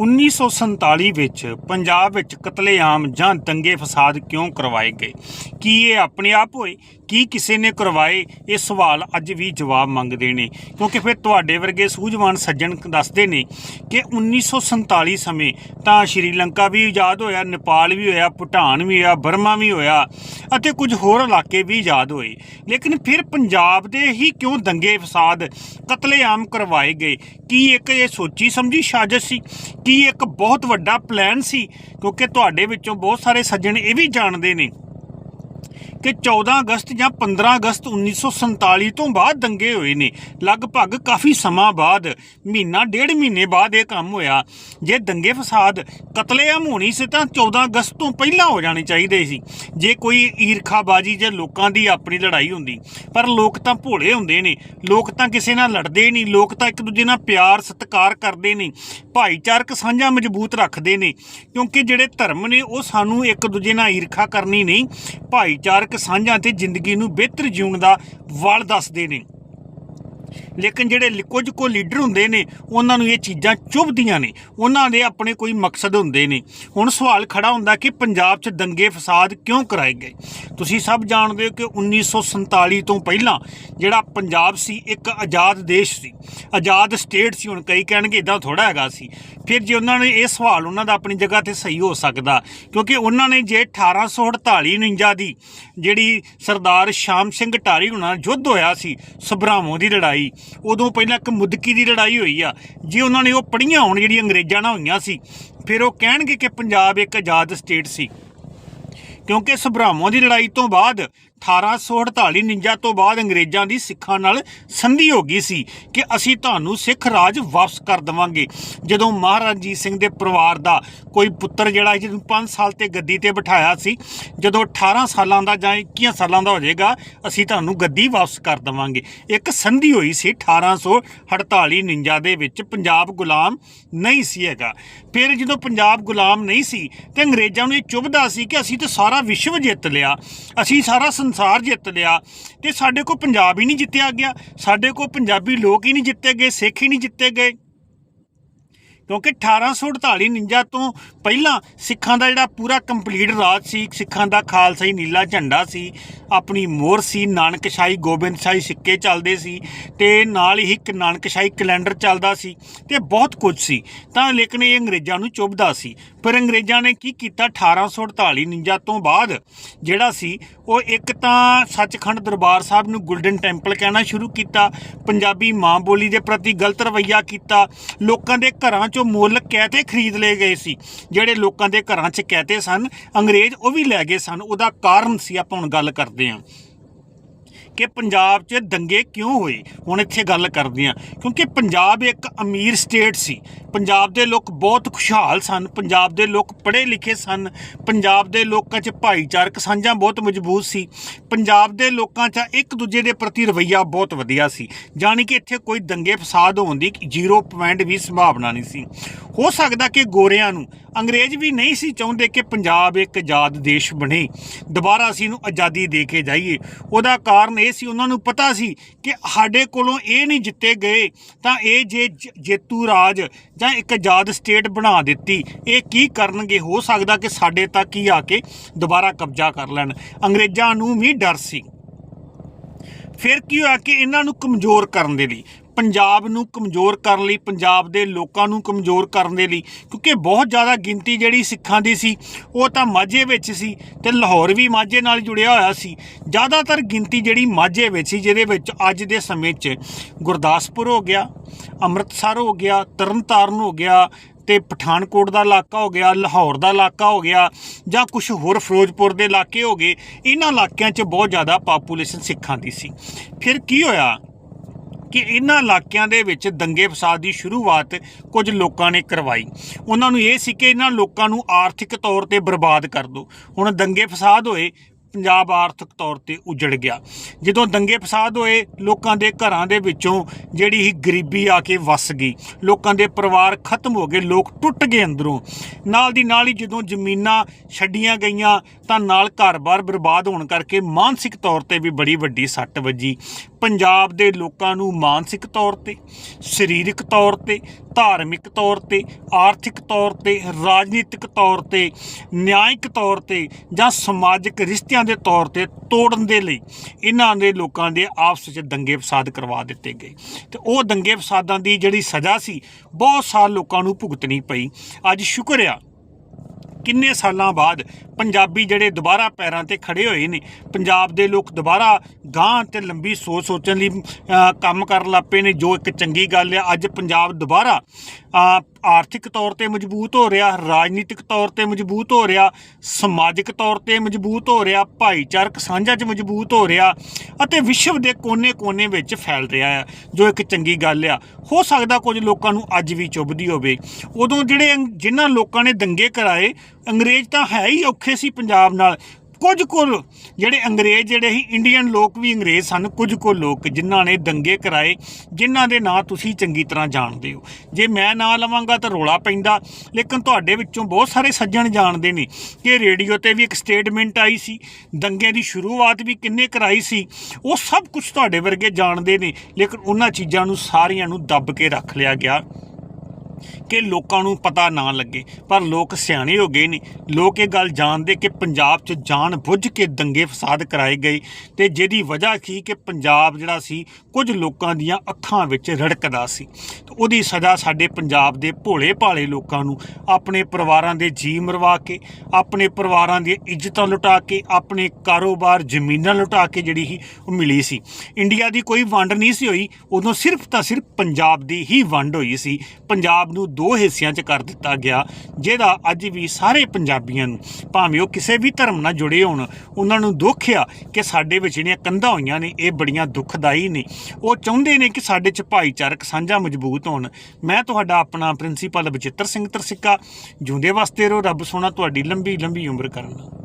1947 ਵਿੱਚ ਪੰਜਾਬ ਵਿੱਚ ਕਤਲੇਆਮ ਜਾਂ ਦੰਗੇ ਫਸਾਦ ਕਿਉਂ ਕਰਵਾਏ ਗਏ? ਕੀ ਇਹ ਆਪਣੇ ਆਪ ਹੋਏ ਕੀ ਕਿਸੇ ਨੇ ਕਰਵਾਏ? ਇਹ ਸਵਾਲ ਅੱਜ ਵੀ ਜਵਾਬ ਮੰਗਦੇ ਨੇ। ਕਿਉਂਕਿ ਫਿਰ ਤੁਹਾਡੇ ਵਰਗੇ ਸੂਝਵਾਨ ਸੱਜਣ ਦੱਸਦੇ ਨੇ ਕਿ 1947 ਸਮੇਂ ਤਾਂ ਸ਼੍ਰੀਲੰਕਾ ਵੀ ਆਜ਼ਾਦ ਹੋਇਆ, ਨੇਪਾਲ ਵੀ ਹੋਇਆ, ਭੂਟਾਨ ਵੀ ਹੋਇਆ, ਬਰਮਾ ਵੀ ਹੋਇਆ ਅਤੇ ਕੁਝ ਹੋਰ ਇਲਾਕੇ ਵੀ ਆਜ਼ਾਦ ਹੋਏ। ਲੇਕਿਨ ਫਿਰ ਪੰਜਾਬ ਦੇ ਹੀ ਕਿਉਂ ਦੰਗੇ ਫਸਾਦ ਕਤਲੇਆਮ ਕਰਵਾਏ ਗਏ? ਕੀ ਇੱਕ ਇਹ ਸੋਚੀ ਸਮਝੀ ਸਾਜ਼ਿਸ਼ ਸੀ? ਕੀ ਇੱਕ ਬਹੁਤ ਵੱਡਾ ਪਲਾਨ ਸੀ? ਕਿਉਂਕਿ ਤੁਹਾਡੇ ਵਿੱਚੋਂ ਬਹੁਤ ਸਾਰੇ ਸੱਜਣ ਇਹ ਵੀ ਜਾਣਦੇ ਨੇ। ਕਿ 14 ਅਗਸਤ ਜਾਂ 15 ਅਗਸਤ 1947 ਤੋਂ ਬਾਅਦ ਦੰਗੇ ਹੋਏ ਨੇ। ਲਗਭਗ ਕਾਫੀ ਸਮਾਂ ਬਾਅਦ, ਮਹੀਨਾ ਡੇਢ ਮਹੀਨੇ ਬਾਅਦ ਇਹ ਕੰਮ ਹੋਇਆ। ਜੇ ਦੰਗੇ ਫਸਾਦ ਕਤਲੇਆਮ ਹੋਣੀ ਸੀ ਤਾਂ 14 ਅਗਸਤ ਤੋਂ ਪਹਿਲਾਂ ਹੋ ਜਾਣੇ ਚਾਹੀਦੇ ਸੀ। ਜੇ ਕੋਈ ਈਰਖਾਬਾਜੀ ਜਾਂ ਲੋਕਾਂ ਦੀ ਆਪਣੀ ਲੜਾਈ ਹੁੰਦੀ, ਪਰ ਲੋਕ ਤਾਂ ਭੋਲੇ ਹੁੰਦੇ ਨੇ। ਲੋਕ ਤਾਂ ਕਿਸੇ ਨਾਲ ਲੜਦੇ ਨਹੀਂ, ਲੋਕ ਤਾਂ ਇੱਕ ਦੂਜੇ ਨਾਲ ਪਿਆਰ ਸਤਿਕਾਰ ਕਰਦੇ ਨਹੀਂ ਭਾਈਚਾਰਕ ਸਾਂਝਾ ਮਜ਼ਬੂਤ ਰੱਖਦੇ ਨੇ, ਕਿਉਂਕਿ ਜਿਹੜੇ ਧਰਮ ਨੇ ਉਹ ਸਾਨੂੰ ਇੱਕ ਦੂਜੇ ਨਾਲ ਈਰਖਾ ਕਰਨੀ ਨਹੀਂ, ਭਾਈਚਾਰਕ ਸਾਂਝਾਂ ਤੇ ਜ਼ਿੰਦਗੀ ਨੂੰ ਬਿਹਤਰ ਜਿਉਣ ਦਾ ਵਲ ਦੱਸਦੇ ਨੇ। ਲੇਕਿਨ ਜਿਹੜੇ ਕੁਝ ਕੋ ਲੀਡਰ ਹੁੰਦੇ ਨੇ, ਉਹਨਾਂ ਨੂੰ ਇਹ ਚੀਜ਼ਾਂ ਚੁਭਦੀਆਂ ਨੇ। ਉਹਨਾਂ ਦੇ ਆਪਣੇ ਕੋਈ ਮਕਸਦ ਹੁੰਦੇ ਨੇ। ਹੁਣ ਸਵਾਲ ਖੜਾ ਹੁੰਦਾ ਕਿ ਪੰਜਾਬ 'ਚ ਦੰਗੇ ਫਸਾਦ ਕਿਉਂ ਕਰਾਏ ਗਏ? ਤੁਸੀਂ ਸਭ ਜਾਣਦੇ ਹੋ ਕਿ 1947 ਤੋਂ ਪਹਿਲਾਂ ਜਿਹੜਾ ਪੰਜਾਬ ਸੀ, ਇੱਕ ਆਜ਼ਾਦ ਦੇਸ਼ ਸੀ। ਆਜ਼ਾਦ ਸਟੇਟ ਸੀ, ਹੁਣ ਕਈ ਕਹਿਣਗੇ ਇਦਾਂ ਥੋੜਾ ਹੈਗਾ ਸੀ। ਫਿਰ ਜੇ ਉਹਨਾਂ ਨੇ ਇਹ ਸਵਾਲ ਉਹਨਾਂ ਦਾ ਆਪਣੀ ਜਗ੍ਹਾ ਤੇ ਸਹੀ ਹੋ ਸਕਦਾ, ਕਿਉਂਕਿ ਉਹਨਾਂ ਨੇ ਜੇ 1848 49 ਦੀ ਜਿਹੜੀ ਸਰਦਾਰ ਸ਼ਾਮ ਸਿੰਘ ਢਾਰੀ ਹੁਣਾਂ ਨਾਲ ਯੁੱਧ ਹੋਇਆ ਸੀ, ਸਭਰਾਵਾਂ ਦੀ ਲੜਾਈ ਉਦੋਂ ਪਹਿਲਾਂ ਇੱਕ ਮੁਦਕੀ ਦੀ ਲੜਾਈ ਹੋਈ ਆ। ਜੇ ਉਹਨਾਂ ਨੇ ਉਹ ਪੜੀਆਂ ਹੋਣ ਜਿਹੜੀਆਂ ਅੰਗਰੇਜ਼ਾਂ ਨਾਲ ਹੋਈਆਂ ਸੀ, ਫਿਰ ਉਹ ਕਹਿਣਗੇ ਕਿ ਪੰਜਾਬ ਇੱਕ ਆਜ਼ਾਦ ਸਟੇਟ ਸੀ। ਕਿਉਂਕਿ ਸਭਰਾਵਾਂ ਦੀ ਲੜਾਈ ਤੋਂ ਬਾਅਦ 1848 49 ਤੋਂ ਬਾਅਦ ਅੰਗਰੇਜ਼ਾਂ ਦੀ ਸਿੱਖਾਂ ਨਾਲ ਸੰਧੀ ਹੋ ਗਈ ਸੀ ਕਿ ਅਸੀਂ ਤੁਹਾਨੂੰ ਸਿੱਖ ਰਾਜ ਵਾਪਸ ਕਰ ਦੇਵਾਂਗੇ। ਜਦੋਂ ਮਹਾਰਾਜਾ ਰਣਜੀਤ ਸਿੰਘ ਦੇ ਪਰਿਵਾਰ ਦਾ ਕੋਈ ਪੁੱਤਰ ਜਿਹੜਾ ਜਿਹਨੂੰ 5 ਸਾਲ ਤੇ ਗੱਦੀ ਤੇ ਬਿਠਾਇਆ ਸੀ, ਜਦੋਂ 18 ਸਾਲਾਂ ਦਾ ਜਾਂ 21 ਸਾਲਾਂ ਦਾ ਹੋ ਜਾਏਗਾ, ਅਸੀਂ ਤੁਹਾਨੂੰ ਗੱਦੀ ਵਾਪਸ ਕਰ ਦੇਵਾਂਗੇ। ਇੱਕ ਸੰਧੀ ਹੋਈ ਸੀ 1848 49 ਦੇ ਵਿੱਚ, ਪੰਜਾਬ ਗੁਲਾਮ ਨਹੀਂ ਸੀ ਹੈਗਾ। ਫਿਰ ਜਦੋਂ ਪੰਜਾਬ ਗੁਲਾਮ ਨਹੀਂ ਸੀ, ਤੇ ਅੰਗਰੇਜ਼ਾਂ ਨੂੰ ਇਹ ਚੁਭਦਾ ਸੀ ਕਿ ਅਸੀਂ ਤਾਂ ਸਾਰਾ ਵਿਸ਼ਵ ਜਿੱਤ ਲਿਆ। ਅਸੀਂ ਸਾਰਾ ਸੰਸਾਰ ਜਿੱਤ ਲਿਆ ਤੇ ਸਾਡੇ ਕੋਲ ਪੰਜਾਬ ਹੀ ਨਹੀਂ ਜਿੱਤਿਆ ਗਿਆ, ਸਾਡੇ ਕੋਲ ਪੰਜਾਬੀ ਲੋਕ ਹੀ ਨਹੀਂ ਜਿੱਤੇ ਗਏ, ਸਿੱਖ ਹੀ ਨਹੀਂ ਜਿੱਤੇ ਗਏ। ਕਿਉਂਕਿ 1848 49 ਤੋਂ ਪਹਿਲਾਂ ਸਿੱਖਾਂ ਦਾ ਜਿਹੜਾ ਪੂਰਾ ਕੰਪਲੀਟ ਰਾਜ ਸੀ, ਸਿੱਖਾਂ ਦਾ ਖਾਲਸਾਈ ਨੀਲਾ ਝੰਡਾ ਸੀ, ਆਪਣੀ ਮੋਹਰ ਸੀ ਨਾਨਕਸ਼ਾਹੀ ਗੋਬਿੰਦਸ਼ਾਹੀ ਸਿੱਕੇ ਚੱਲਦੇ ਸੀ ਤੇ ਨਾਲ ਹੀ ਇੱਕ ਨਾਨਕਸ਼ਾਹੀ ਕੈਲੰਡਰ ਚੱਲਦਾ ਸੀ ਤੇ ਬਹੁਤ ਕੁਝ ਸੀ। ਤਾਂ ਲੇਕਿਨ ਇਹ ਅੰਗਰੇਜ਼ਾਂ ਨੂੰ ਚੁਭਦਾ ਸੀ। ਪਰ ਅੰਗਰੇਜ਼ਾਂ ਨੇ ਕੀ ਕੀਤਾ? 1848 49 ਤੋਂ ਬਾਅਦ ਜਿਹੜਾ ਸੀ ਉਹ ਇੱਕ ਤਾਂ ਸੱਚਖੰਡ ਦਰਬਾਰ ਸਾਹਿਬ ਨੂੰ 골ਡਨ ਟੈਂਪਲ ਕਹਿਣਾ ਸ਼ੁਰੂ ਕੀਤਾ, ਪੰਜਾਬੀ ਮਾਂ ਬੋਲੀ ਦੇ ਪ੍ਰਤੀ ਗਲਤ ਰਵੱਈਆ ਕੀਤਾ, ਲੋਕਾਂ ਦੇ ਘਰਾਂ ਚੋਂ ਮੁੱਲ ਕਹਤੇ ਖਰੀਦ ਲਏ ਗਏ ਸੀ, ਜਿਹੜੇ ਲੋਕਾਂ ਦੇ ਘਰਾਂ 'ਚ ਕਹਤੇ ਸਨ, ਅੰਗਰੇਜ਼ ਉਹ ਵੀ ਲੈ ਗਏ ਸਨ, ਉਹਦਾ ਕਾਰਨ ਸੀ, ਆਪਾਂ ਹੁਣ ਗੱਲ ਕਰਦੇ ਹਾਂ। ਕਿ ਪੰਜਾਬ 'ਚ ਦੰਗੇ ਕਿਉਂ ਹੋਏ? ਹੁਣ ਇੱਥੇ ਗੱਲ ਕਰਦੇ ਹਾਂ। ਕਿਉਂਕਿ ਪੰਜਾਬ ਇੱਕ ਅਮੀਰ ਸਟੇਟ ਸੀ। ਪੰਜਾਬ ਦੇ ਲੋਕ ਬਹੁਤ ਖੁਸ਼ਹਾਲ ਸਨ। ਪੰਜਾਬ ਦੇ ਲੋਕ ਪੜ੍ਹੇ ਲਿਖੇ ਸਨ। ਪੰਜਾਬ ਦੇ ਲੋਕਾਂ 'ਚ ਭਾਈਚਾਰਕ ਸਾਂਝਾਂ ਬਹੁਤ ਮਜ਼ਬੂਤ ਸੀ। ਪੰਜਾਬ ਦੇ ਲੋਕਾਂ 'ਚ ਇੱਕ ਦੂਜੇ ਦੇ ਪ੍ਰਤੀ ਰਵੱਈਆ ਬਹੁਤ ਵਧੀਆ ਸੀ। ਜਾਣੀ ਕਿ ਇੱਥੇ ਕੋਈ ਦੰਗੇ ਫਸਾਦ ਹੋਣ ਦੀ 0 ਪੁਆਇੰਟ ਵੀ ਸੰਭਾਵਨਾ ਨਹੀਂ ਸੀ। ਹੋ ਸਕਦਾ ਕਿ ਗੋਰਿਆਂ ਨੂੰ ਅੰਗਰੇਜ਼ ਵੀ ਨਹੀਂ ਸੀ ਚਾਹੁੰਦੇ ਕਿ ਪੰਜਾਬ ਇੱਕ ਆਜ਼ਾਦ ਦੇਸ਼ ਬਣੇ। ਦੁਬਾਰਾ ਅਸੀਂ ਨੂੰ ਆਜ਼ਾਦੀ ਦੇ ਕੇ ਜਾਈਏ। ਉਹਦਾ ਕਾਰਨ ਇਹ ਸੀ, ਉਹਨਾਂ ਨੂੰ ਪਤਾ ਸੀ ਕਿ ਸਾਡੇ ਕੋਲੋਂ ਇਹ ਨਹੀਂ ਜਿੱਤੇ ਗਏ ਤਾਂ ਇਹ ਜੇ, ਜੇਤੂ ਰਾਜ ਜਾਂ ਇੱਕ ਆਜ਼ਾਦ ਸਟੇਟ ਬਣਾ ਦਿੱਤੀ, ਇਹ ਕੀ ਕਰਨਗੇ? ਹੋ ਸਕਦਾ ਕਿ ਸਾਡੇ ਤੱਕ ਹੀ ਆ ਕੇ ਦੁਬਾਰਾ ਕਬਜ਼ਾ ਕਰ ਲੈਣ। ਅੰਗਰੇਜ਼ਾਂ ਨੂੰ ਵੀ ਡਰ ਸੀ। ਫਿਰ ਕੀ ਹੋਇਆ ਕਿ ਇਹਨਾਂ ਨੂੰ ਕਮਜ਼ੋਰ ਕਰਨ ਦੇ ਲਈ ਪੰਜਾਬ ਨੂੰ ਕਮਜ਼ੋਰ ਕਰਨ ਲਈ, ਪੰਜਾਬ ਦੇ ਲੋਕਾਂ ਨੂੰ ਕਮਜ਼ੋਰ ਕਰਨ ਦੇ ਲਈ, ਕਿਉਂਕਿ ਬਹੁਤ ਜ਼ਿਆਦਾ ਗਿਣਤੀ ਜਿਹੜੀ ਸਿੱਖਾਂ ਦੀ ਸੀ, ਉਹ ਤਾਂ ਮਾਝੇ ਵਿੱਚ ਸੀ ਤੇ ਲਾਹੌਰ ਵੀ ਮਾਝੇ ਨਾਲ ਜੁੜਿਆ ਹੋਇਆ ਸੀ। ਜ਼ਿਆਦਾਤਰ ਗਿਣਤੀ ਜਿਹੜੀ ਮਾਝੇ ਵਿੱਚ ਸੀ, ਜਿਹਦੇ ਵਿੱਚ ਅੱਜ ਦੇ ਸਮੇਂ 'ਚ ਗੁਰਦਾਸਪੁਰ ਹੋ ਗਿਆ, ਅੰਮ੍ਰਿਤਸਰ ਹੋ ਗਿਆ, ਤਰਨਤਾਰਨ ਹੋ ਗਿਆ ਤੇ ਪਠਾਨਕੋਟ ਦਾ ਇਲਾਕਾ ਹੋ ਗਿਆ, ਲਾਹੌਰ ਦਾ ਇਲਾਕਾ ਹੋ ਗਿਆ ਜਾਂ ਕੁਝ ਹੋਰ ਫਿਰੋਜ਼ਪੁਰ ਦੇ ਇਲਾਕੇ ਹੋ ਗਏ, ਇਹਨਾਂ ਇਲਾਕਿਆਂ 'ਚ ਬਹੁਤ ਜ਼ਿਆਦਾ ਪਾਪੂਲੇਸ਼ਨ ਸਿੱਖਾਂ ਦੀ ਸੀ। ਫਿਰ ਕੀ ਹੋਇਆ? ਕਿ ਇਹਨਾਂ ਇਲਾਕਿਆਂ ਦੇ ਵਿੱਚ ਦੰਗੇ ਫਸਾਦ ਦੀ ਸ਼ੁਰੂਆਤ ਕੁਝ ਲੋਕਾਂ ਨੇ ਕਰਵਾਈ। ਉਹਨਾਂ ਨੂੰ ਇਹ ਸੀ ਕਿ ਇਹਨਾਂ ਲੋਕਾਂ ਨੂੰ ਆਰਥਿਕ ਤੌਰ ਤੇ ਬਰਬਾਦ ਕਰ ਦਿਓ ਹੁਣ ਦੰਗੇ ਫਸਾਦ ਹੋਏ, ਪੰਜਾਬ ਆਰਥਿਕ ਤੌਰ ਤੇ ਉਜੜ ਗਿਆ। ਜਦੋਂ ਦੰਗੇ ਫਸਾਦ ਹੋਏ, ਲੋਕਾਂ ਦੇ ਘਰਾਂ ਦੇ ਵਿੱਚੋਂ ਜਿਹੜੀ ਹੀ ਗਰੀਬੀ ਆ ਕੇ ਵਸ ਗਈ। ਲੋਕਾਂ ਦੇ ਪਰਿਵਾਰ ਖਤਮ ਹੋ ਗਏ, ਲੋਕ ਟੁੱਟ ਗਏ ਅੰਦਰੋਂ। ਨਾਲ ਦੀ ਨਾਲ ਹੀ ਜਦੋਂ ਜ਼ਮੀਨਾਂ ਛੱਡੀਆਂ ਗਈਆਂ, ਤਾਂ ਨਾਲ ਘਰ-ਬਾਰ ਬਰਬਾਦ ਹੋਣ ਕਰਕੇ ਮਾਨਸਿਕ ਤੌਰ ਤੇ ਵੀ ਬੜੀ ਵੱਡੀ ਸੱਟ ਵੱਜੀ। ਪੰਜਾਬ ਦੇ ਲੋਕਾਂ ਨੂੰ ਮਾਨਸਿਕ ਤੌਰ ਤੇ, ਸਰੀਰਕ ਤੌਰ ਤੇ, ਧਾਰਮਿਕ ਤੌਰ ਤੇ, ਆਰਥਿਕ ਤੌਰ ਤੇ, ਰਾਜਨੀਤਿਕ ਤੌਰ ਤੇ, ਨਿਆਂਇਕ ਤੌਰ ਤੇ ਜਾਂ ਸਮਾਜਿਕ ਰਿਸ਼ਤਿਆਂ ਦੇ ਤੌਰ ਤੇ ਤੋੜਨ ਦੇ ਲਈ ਇਹਨਾਂ ਦੇ ਲੋਕਾਂ ਦੇ ਆਪਸ ਵਿੱਚ ਦੰਗੇ ਫਸਾਦ ਕਰਵਾ ਦਿੱਤੇ ਗਏ। ਤੇ ਉਹ ਦੰਗੇ ਫਸਾਦਾਂ ਦੀ ਜਿਹੜੀ ਸਜ਼ਾ ਸੀ, ਬਹੁਤ ਸਾਲ ਲੋਕਾਂ ਨੂੰ ਭੁਗਤਣੀ ਪਈ। ਅੱਜ ਸ਼ੁਕਰ ਆ ਕਿੰਨੇ ਸਾਲਾਂ ਬਾਅਦ ਪੰਜਾਬੀ ਜਿਹੜੇ ਦੁਬਾਰਾ ਪੈਰਾਂ ਤੇ ਖੜੇ ਹੋਏ ਨੇ, ਪੰਜਾਬ ਦੇ ਲੋਕ ਦੁਬਾਰਾ ਗਾਂਹ ਤੇ ਲੰਬੀ ਸੋਚ ਸੋਚਣ ਲਈ ਕੰਮ ਕਰਨ ਲੱਪੇ ਨੇ, ਜੋ ਇੱਕ ਚੰਗੀ ਗੱਲ ਹੈ ਅੱਜ ਪੰਜਾਬ ਦੁਬਾਰਾ ਆਰਥਿਕ ਤੌਰ ਤੇ ਮਜ਼ਬੂਤ ਹੋ ਰਿਹਾ, ਰਾਜਨੀਤਿਕ ਤੌਰ ਤੇ ਮਜ਼ਬੂਤ ਹੋ ਰਿਹਾ, ਸਮਾਜਿਕ ਤੌਰ ਤੇ ਮਜ਼ਬੂਤ ਹੋ ਰਿਹਾ, ਭਾਈਚਾਰਕ ਸਾਂਝਾ 'ਚ ਮਜ਼ਬੂਤ ਹੋ ਰਿਹਾ ਅਤੇ ਵਿਸ਼ਵ ਦੇ ਕੋਨੇ-ਕੋਨੇ ਵਿੱਚ ਫੈਲ ਰਿਹਾ ਹੈ ਜੋ ਇੱਕ ਚੰਗੀ ਗੱਲ ਆ। ਹੋ ਸਕਦਾ ਕੁਝ ਲੋਕਾਂ ਨੂੰ ਅੱਜ ਵੀ ਚੁੱਭਦੀ ਹੋਵੇ। ਉਦੋਂ ਜਿਹੜੇ ਅੰਗ- ਜਿਨ੍ਹਾਂ ਲੋਕਾਂ ਨੇ ਦੰਗੇ ਕਰਾਏ, ਅੰਗਰੇਜ਼ ਤਾਂ ਹੈ ਹੀ ਔਖੇ ਸੀ ਪੰਜਾਬ ਨਾਲ। ਕੁਝ ਕੁ ਜਿਹੜੇ ਅੰਗਰੇਜ਼ ਜਿਹੜੇ ਸੀ ਇੰਡੀਅਨ ਲੋਕ ਵੀ ਅੰਗਰੇਜ਼ ਸਨ, ਕੁਝ ਕੁ ਲੋਕ ਜਿਨ੍ਹਾਂ ਨੇ ਦੰਗੇ ਕਰਾਏ, ਜਿਨ੍ਹਾਂ ਦੇ ਨਾਂ ਤੁਸੀਂ ਚੰਗੀ ਤਰ੍ਹਾਂ ਜਾਣਦੇ ਹੋ। ਜੇ ਮੈਂ ਨਾਂ ਲਵਾਂਗਾ ਤਾਂ ਰੋਲਾ ਪੈਂਦਾ, ਲੇਕਿਨ ਤੁਹਾਡੇ ਵਿੱਚੋਂ ਬਹੁਤ ਸਾਰੇ ਸੱਜਣ ਜਾਣਦੇ ਨੇ ਕਿ ਰੇਡੀਓ ਤੇ ਵੀ ਇੱਕ ਸਟੇਟਮੈਂਟ ਆਈ ਸੀ, ਦੰਗੇ ਦੀ ਸ਼ੁਰੂਆਤ ਵੀ ਕਿੰਨੇ ਕਰਾਈ ਸੀ, ਉਹ ਸਭ ਕੁਝ ਤੁਹਾਡੇ ਵਰਗੇ ਜਾਣਦੇ ਨੇ, ਲੇਕਿਨ ਉਹਨਾਂ ਚੀਜ਼ਾਂ ਨੂੰ ਸਾਰੀਆਂ ਨੂੰ ਦੱਬ ਕੇ ਰੱਖ ਲਿਆ ਗਿਆ। ਕਿ ਲੋਕਾਂ ਨੂੰ ਪਤਾ ਨਾ ਲੱਗੇ, ਪਰ ਲੋਕ ਸਿਆਣੇ ਹੋ ਗਏ ਨੇ। ਲੋਕ ਇਹ ਗੱਲ ਜਾਣਦੇ ਕਿ ਪੰਜਾਬ 'ਚ ਜਾਣ ਬੁੱਝ ਕੇ ਦੰਗੇ ਫਸਾਦ ਕਰਾਏ ਗਏ ਤੇ ਜਿਹਦੀ ਵਜ੍ਹਾ ਸੀ ਕਿ ਪੰਜਾਬ ਜਿਹੜਾ ਸੀ, ਕੁਝ ਲੋਕਾਂ ਦੀਆਂ ਅੱਖਾਂ ਵਿੱਚ ਰੜਕਦਾ ਸੀ। ਤੇ ਉਹਦੀ ਸਜ਼ਾ ਸਾਡੇ ਪੰਜਾਬ ਦੇ ਭੋਲੇ ਭਾਲੇ ਲੋਕਾਂ ਨੂੰ, ਆਪਣੇ ਪਰਿਵਾਰਾਂ ਦੇ ਜੀ ਮਰਵਾ ਕੇ, ਆਪਣੇ ਪਰਿਵਾਰਾਂ ਦੀਆਂ ਇੱਜ਼ਤਾਂ ਲੁਟਾ ਕੇ, ਆਪਣੇ ਕਾਰੋਬਾਰ ਜ਼ਮੀਨਾਂ ਲੁਟਾ ਕੇ ਜਿਹੜੀ ਸੀ, ਉਹ ਮਿਲੀ ਸੀ। ਇੰਡੀਆ ਦੀ ਕੋਈ ਵੰਡ ਨਹੀਂ ਸੀ ਹੋਈ, ਉਦੋਂ ਸਿਰਫ ਤਾਂ ਸਿਰਫ ਪੰਜਾਬ ਦੀ ਹੀ ਵੰਡ ਹੋਈ ਸੀ। ਪੰਜਾਬ ਨੂੰ ਦੋ ਹਿੱਸਿਆਂ 'ਚ ਕਰ ਦਿੱਤਾ ਗਿਆ, ਜਿਹਦਾ ਅੱਜ ਵੀ ਸਾਰੇ ਪੰਜਾਬੀਆਂ ਨੂੰ, ਭਾਵੇਂ ਉਹ ਕਿਸੇ ਵੀ ਧਰਮ ਨਾਲ ਜੁੜੇ ਹੋਣ, ਉਹਨਾਂ ਨੂੰ ਦੁੱਖ ਆ ਕਿ ਸਾਡੇ ਵਿੱਚ ਜਿਹੜੀਆਂ ਕੰਧਾਂ ਹੋਈਆਂ ਨੇ, ਇਹ ਬੜੀਆਂ ਦੁਖਦਾਈ ਨੇ। ਉਹ ਚਾਹੁੰਦੇ ਨੇ ਕਿ ਸਾਡੇ 'ਚ ਭਾਈਚਾਰਕ ਸਾਂਝਾ ਮਜ਼ਬੂਤ ਹੋਣ। ਮੈਂ ਤੁਹਾਡਾ ਆਪਣਾ ਪ੍ਰਿੰਸੀਪਲ ਬਚਿੱਤਰ ਸਿੰਘ ਤਰਸਿੱਕਾ, ਜਿਉਂਦੇ ਵਾਸਤੇ ਰਹੋ, ਰੱਬ ਸੋਨਾ ਤੁਹਾਡੀ ਲੰਬੀ ਲੰਬੀ ਉਮਰ ਕਰਨਾ।